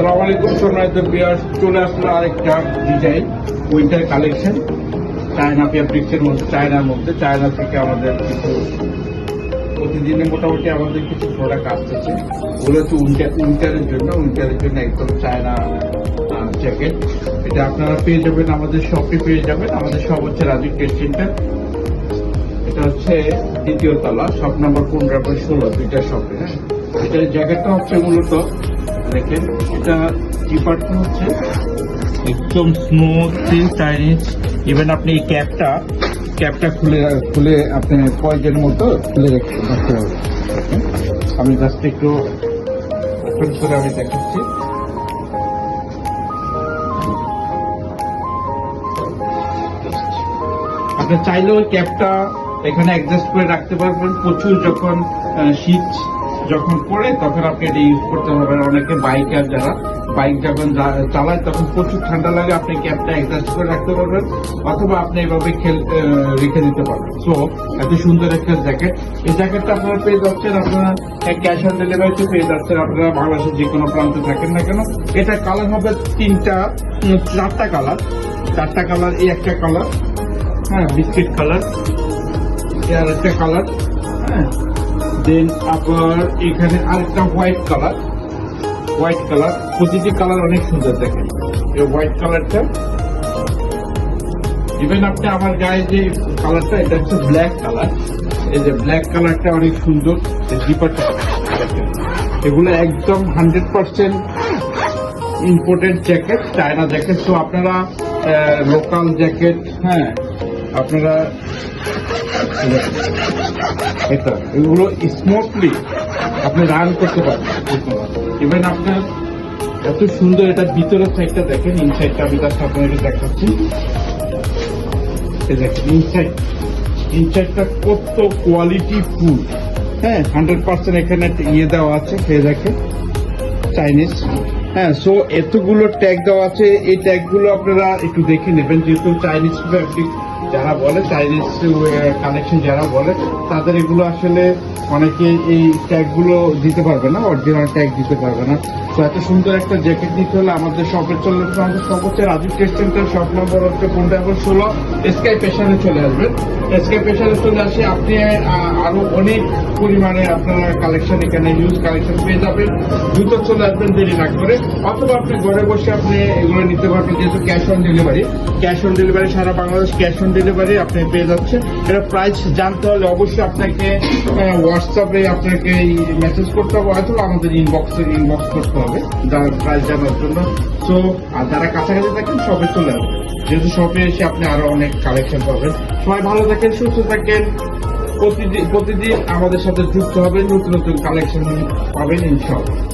আসসালামু আলাইকুম, সম্মানিত বিয়ার চলে আসলো আরেকটা ডিজাইন উইন্টার কালেকশন চায়না ফেব্রিক্সের মধ্যে চায়নার মধ্যে। চায়না থেকে আমাদের কিছু, প্রতিদিনে মোটামুটি আমাদের কিছু প্রোডাক্ট আসতেছে। ওগুলো হচ্ছে উইন্টার উইন্টারের জন্য উইন্টারের জন্য একদম চায়না জ্যাকেট এটা আপনারা পেয়ে যাবেন, আমাদের শপে পেয়ে যাবেন। আমাদের শপ হচ্ছে রাজীব ট্রেড সেন্টার এটা হচ্ছে দ্বিতীয় তলা শপ নাম্বার পনেরো ষোলো, দুইটা শপে হ্যাঁ? এটার জ্যাকেটটা হচ্ছে মূলত দেখেন এটা জিপারটা হচ্ছে একদম স্মুথ চাইনিজ ইভেন আপনি এই ক্যাপটা ক্যাপটা খুলে খুলে আপনি পয়জের মতো খুলে রাখতে হবে। আমি জাস্ট একটু ওপেন করে আমি দেখাচ্ছি। আপনি চাইলে ওই ক্যাপটা এখানে অ্যাডজাস্ট করে রাখতে পারবেন। প্রচুর যখন শীত যখন পড়ে তখন আপনি এটা ইউজ করতে পারবেন। অনেকে বাইকার যারা বাইক যখন চালায়, তখন প্রচুর ঠান্ডা লাগে, আপনি ক্যাপটা অ্যাডজাস্ট করে রাখতে পারবেন, অথবা আপনি এভাবে রেখে দিতে পারবেন। সো এত সুন্দর একটা জ্যাকেট এই জ্যাকেটটা আপনারা পেয়ে যাচ্ছেন, আপনারা ক্যাশ অন ডেলিভারিতে পেয়ে যাচ্ছেন। আপনারা বাংলাদেশের যে কোনো প্রান্তে থাকেন না কেন, এটা কালার হবে তিনটা চারটা কালার চারটা কালার এই একটা কালার হ্যাঁ বিস্কিট কালার আর একটা কালার হ্যাঁ। দেন আবার এখানে আরেকটা হোয়াইট কালার হোয়াইট কালার প্রতিটি কালার অনেক সুন্দর দেখেন। এই হোয়াইট কালারটা ইভেন আপনি আমার গায়ে যে কালারটা এটা হচ্ছে ব্ল্যাক কালার এই যে ব্ল্যাক কালারটা অনেক সুন্দর জিপারটা এগুলো একদম hundred percent important jacket China jacket তো আপনারা লোকাল জ্যাকেট হ্যাঁ আপনারা এটা, এগুলো স্মুথলি আপনি রান করতে পারবেন। ইভেন আপনার এত সুন্দর এটা ভিতরের সাইডটা দেখেন ইনসাইডটা আমি তার সাথে দেখাচ্ছি। এই দেখেন ইনসাইড ইনসাইডটা কত কোয়ালিটি ফুল। হ্যাঁ হান্ড্রেড পার্সেন্ট এখানে ইয়ে দেওয়া আছে খেয়ে দেখে চাইনিজ হ্যাঁ সো এতগুলো ট্যাগ দেওয়া আছে, এই ট্যাগগুলো আপনারা একটু দেখে নেবেন, যেহেতু চাইনিজ ফ্যাব্রিক যারা বলে চাইনিজ কানেকশন যারা বলে, তাদের এগুলো আসলে অনেকে এই ট্যাগগুলো দিতে পারবে না অরিজিনাল ট্যাগ দিতে পারবে না। তো এত সুন্দর একটা জ্যাকেট দিতে হলে আমাদের শপের চলে আমাদের শপ হচ্ছে রাজীব সেন্টার শপ নম্বর হচ্ছে পনেরো এবং ষোলো। স্কাই পেশানে চলে আসবেন পেশারে চলে আসে। আপনি আরও অনেক পরিমাণে আপনারা কালেকশন এখানে ইউজ কালেকশন পেয়ে যাবেন। দ্রুত চলে আসবেন, দেরি না করে। অথবা আপনি ঘরে বসে আপনি এগুলো নিতে পারবেন, যেহেতু cash on delivery cash on delivery Sara Bangladesh cash on delivery আপনি পেয়ে যাচ্ছেন। এটা প্রাইস জানতে হলে অবশ্যই আপনাকে হোয়াটসঅ্যাপে আপনাকে মেসেজ করতে হবে অথবা আমাদের ইনবক্সে ইনবক্স করতে হবে প্রাইস জানার জন্য। সো আর যারা কাছাকাছি থাকেন সবে চলে আসবেন। যেহেতু শপে এসে আপনি আরও অনেক কালেকশন পাবেন। সবাই ভালো থাকেন সুস্থ থাকেন। প্রতিদিন প্রতিদিন আমাদের সাথে যুক্ত হবেন নতুন নতুন কালেকশন পাবেন ইনশাআল্লাহ।